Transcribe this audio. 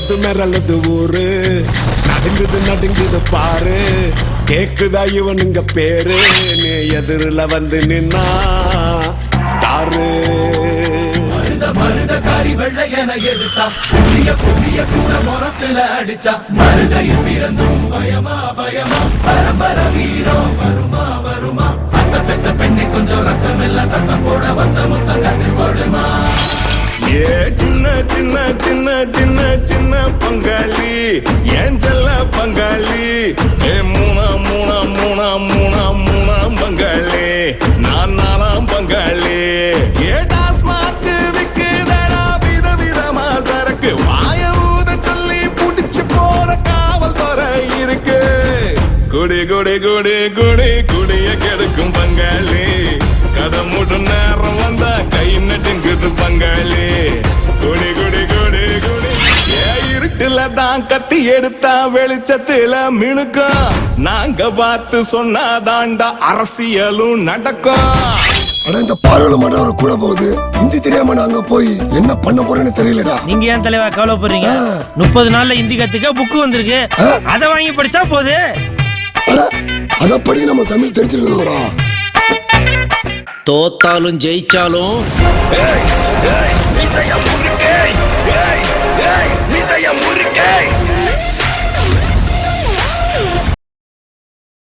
மிரளுது மிரளுது ஊரு. நடுங்குது நடுங்குது பாரு. கேக்குதா இவனுங்க பேரு? நீ எதிரில வந்து நின்னா தாரு. மருத காரி வெள்ளை என எடுத்தா புதிய புதிய கூட முறத்துல அடிச்சா மருதையில் பிறந்தும் பயமா பயமா. பரம்பர வீரம் வருமா வருமா. அத்த பெத்த பெண்ணை கொஞ்சம் ரத்தம் எல்லாம் சத்தம் போட வந்த முத்த கத்து கொடுமா. ஏ சின்ன சின்ன சின்ன சின்ன சின்ன பங்காளி ஏன் செல்ல பங்காளி. ஏ மூணா மூணா மூணா மூணா மூணா பங்காளி. நான் நாலாம் பங்காளி. ஏ டாஸ்மாக்கு விக்குதடா வித விதமா சரக்கு. வாய ஊத சொல்லி புடிச்சு போட காவல் துறை இருக்கு. குடி குடி குடி குடி குடிய கெடுக்கும் பங்காளி. கதை மூடும் நேரம் வந்தா கை நட்டுங்குது பங்காளி. தான் கத்தி எடுத்தா வெளிச்சத்துல மினுக்கும். நாங்க பார்த்து சொன்னாதாண்டா அரசியலும் நடக்கும். ஆனா இந்த பாராளுமன்றம் வர கூட போகுது. ஹிந்தி தெரியாம நாங்க போய் என்ன பண்ண போறேன்னு தெரியலடா. நீங்க ஏன் தலைவா கவலைப்படுறீங்க? முப்பது நாள்ல ஹிந்தி கத்துக்க புக்கு வந்திருக்கு. அதை வாங்கி படிச்சா போது. அட அதப்படி நம்ம தமிழ் தெரிஞ்சிருக்கணும்டா தோத்தாலும் ஜெயிச்சாலும்